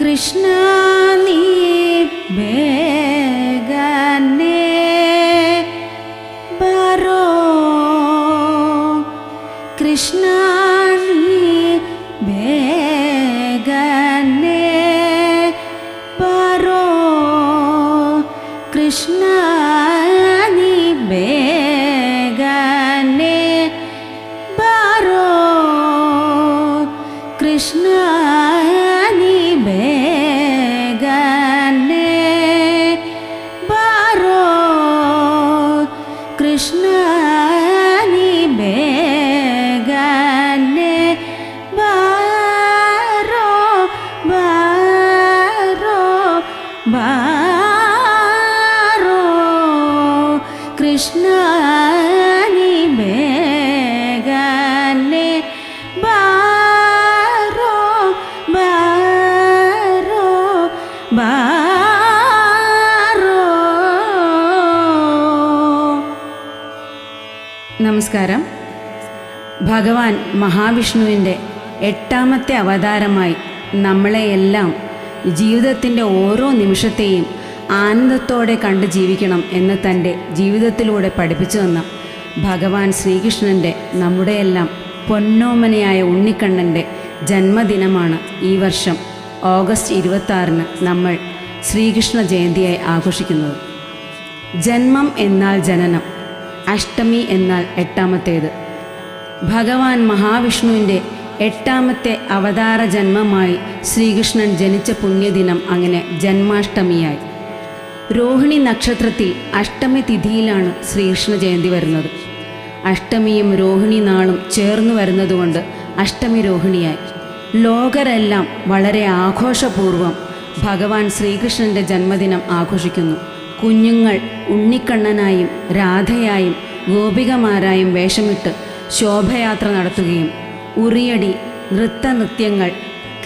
കൃഷ്ണ നീ ബരോ നമസ്കാരം. ഭഗവാൻ മഹാവിഷ്ണുവിന്റെ എട്ടാമത്തെ അവതാരമായി നമ്മളെയെല്ലാം ജീവിതത്തിന്റെ ഓരോ നിമിഷത്തെയും ആനന്ദത്തോടെ കണ്ട് ജീവിക്കണം എന്ന് തന്റെ ജീവിതത്തിലൂടെ പഠിപ്പിച്ചു തന്ന ഭഗവാൻ ശ്രീകൃഷ്ണന്റെ നമ്മുടെയെല്ലാം പൊന്നോമനയായ ഉണ്ണിക്കണ്ണന്റെ ജന്മദിനമാണ് ഈ വർഷം ഓഗസ്റ്റ് ഇരുപത്താറിന് നമ്മൾ ശ്രീകൃഷ്ണ ജയന്തിയായി ആഘോഷിക്കുന്നത്. ജന്മം എന്നാൽ ജനനം അഷ്ടമി എന്നാൽ എട്ടാമത്തേത്. ഭഗവാൻ മഹാവിഷ്ണുവിന്റെ എട്ടാമത്തെ അവതാര ജന്മമായി ശ്രീകൃഷ്ണൻ ജനിച്ച പുണ്യദിനം അങ്ങനെ ജന്മാഷ്ടമിയായി. രോഹിണി നക്ഷത്രത്തിൽ അഷ്ടമി തിഥിയിലാണ് ശ്രീകൃഷ്ണ ജയന്തി വരുന്നത്. അഷ്ടമിയും രോഹിണി നാളും ചേർന്നു വരുന്നതുകൊണ്ട് അഷ്ടമി രോഹിണിയായി. ലോകരെല്ലാം വളരെ ആഘോഷപൂർവം ഭഗവാൻ ശ്രീകൃഷ്ണന്റെ ജന്മദിനം ആഘോഷിക്കുന്നു. കുഞ്ഞുങ്ങൾ ഉണ്ണിക്കണ്ണനായും രാധയായും ഗോപികമാരായും വേഷമിട്ട് ശോഭയാത്ര നടത്തുകയും ഉറിയടി നൃത്തനൃത്യങ്ങൾ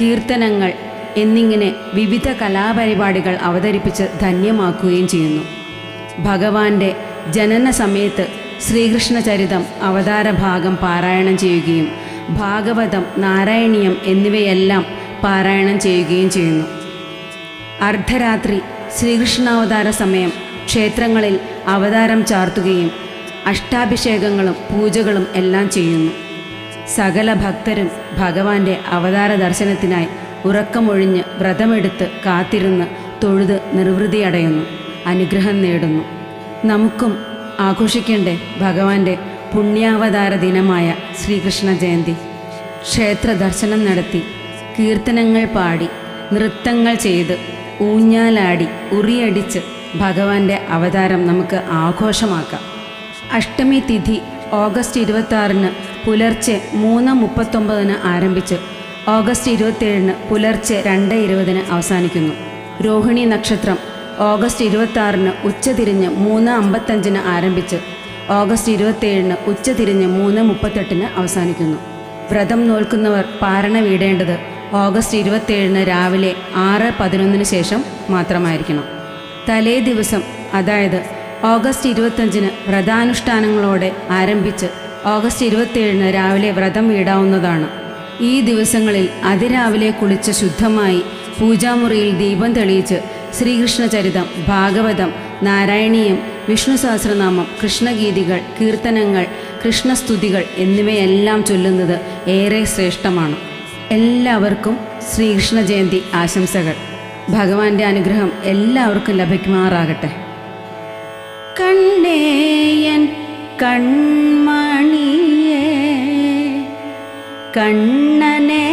കീർത്തനങ്ങൾ എന്നിങ്ങനെ വിവിധ കലാപരിപാടികൾ അവതരിപ്പിച്ച് ധന്യമാക്കുകയും ചെയ്യുന്നു. ഭഗവാന്റെ ജനന സമയത്ത് ശ്രീകൃഷ്ണ ചരിതം അവതാര ഭാഗം പാരായണം ചെയ്യുകയും ഭാഗവതം നാരായണീയം എന്നിവയെല്ലാം പാരായണം ചെയ്യുകയും ചെയ്യുന്നു. അർദ്ധരാത്രി ശ്രീകൃഷ്ണാവതാര സമയം ക്ഷേത്രങ്ങളിൽ അവതാരം ചാർത്തുകയും അഷ്ടാഭിഷേകങ്ങളും പൂജകളും എല്ലാം ചെയ്യുന്നു. സകല ഭക്തരും ഭഗവാന്റെ അവതാര ദർശനത്തിനായി ഉറക്കമൊഴിഞ്ഞ് വ്രതമെടുത്ത് കാത്തിരുന്ന് തൊഴുത് നിർവൃതിയടയുന്നു. അനുഗ്രഹം നേടുന്നു. നമുക്കും ആഘോഷിക്കേണ്ടേ ഭഗവാന്റെ പുണ്യാവതാര ദിനമായ ശ്രീകൃഷ്ണ ജയന്തി ക്ഷേത്ര ദർശനം നടത്തി കീർത്തനങ്ങൾ പാടി നൃത്തങ്ങൾ ചെയ്ത് ഊഞ്ഞാലാടി ഉറിയടിച്ച് ഭഗവാന്റെ അവതാരം നമുക്ക് ആഘോഷമാക്കാം. അഷ്ടമി തിഥി ഓഗസ്റ്റ് ഇരുപത്തി പുലർച്ചെ മൂന്ന് മുപ്പത്തൊമ്പതിന് ആരംഭിച്ച് ഓഗസ്റ്റ് ഇരുപത്തിയേഴിന് പുലർച്ചെ രണ്ട് ഇരുപതിന് അവസാനിക്കുന്നു. രോഹിണി നക്ഷത്രം ഓഗസ്റ്റ് ഇരുപത്തി ആറിന് ഉച്ചതിരിഞ്ഞ് മൂന്ന് അമ്പത്തഞ്ചിന് ആരംഭിച്ച് ഓഗസ്റ്റ് ഇരുപത്തിയേഴിന് ഉച്ചതിരിഞ്ഞ് മൂന്ന് മുപ്പത്തെട്ടിന് അവസാനിക്കുന്നു. വ്രതം നോൽക്കുന്നവർ പാരണ വീടേണ്ടത് ഓഗസ്റ്റ് ഇരുപത്തിയേഴിന് രാവിലെ ആറ് പതിനൊന്നിന് ശേഷം മാത്രമായിരിക്കണം. തലേ ദിവസം അതായത് ഓഗസ്റ്റ് ഇരുപത്തഞ്ചിന് വ്രതാനുഷ്ഠാനങ്ങളോടെ ആരംഭിച്ച് ഓഗസ്റ്റ് ഇരുപത്തിയേഴിന് രാവിലെ വ്രതം വീടാവുന്നതാണ് ഈ ദിവസങ്ങളിൽ അതിരാവിലെ കുളിച്ച് ശുദ്ധമായി പൂജാമുറിയിൽ ദീപം തെളിയിച്ച് ശ്രീകൃഷ്ണചരിതം ഭാഗവതം നാരായണീയം വിഷ്ണു സഹസ്രനാമം കൃഷ്ണഗീതികൾ കീർത്തനങ്ങൾ കൃഷ്ണസ്തുതികൾ എന്നിവയെല്ലാം ചൊല്ലുന്നത് ഏറെ ശ്രേഷ്ഠമാണ്. എല്ലാവർക്കും ശ്രീകൃഷ്ണ ജയന്തി ആശംസകൾ. ഭഗവാന്റെ അനുഗ്രഹം എല്ലാവർക്കും ലഭിക്കുമാറാകട്ടെ. கண்ணேயன் கண்மணியே. கண்ணனே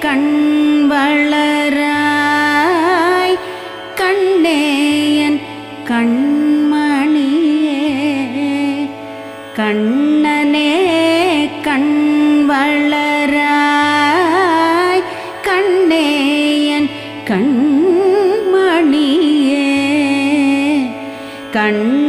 கண் வளராய். கண்ணேயன் கண்மணியே. கண்ணனே கண் வளராய். கண்ணேயன் கண் कण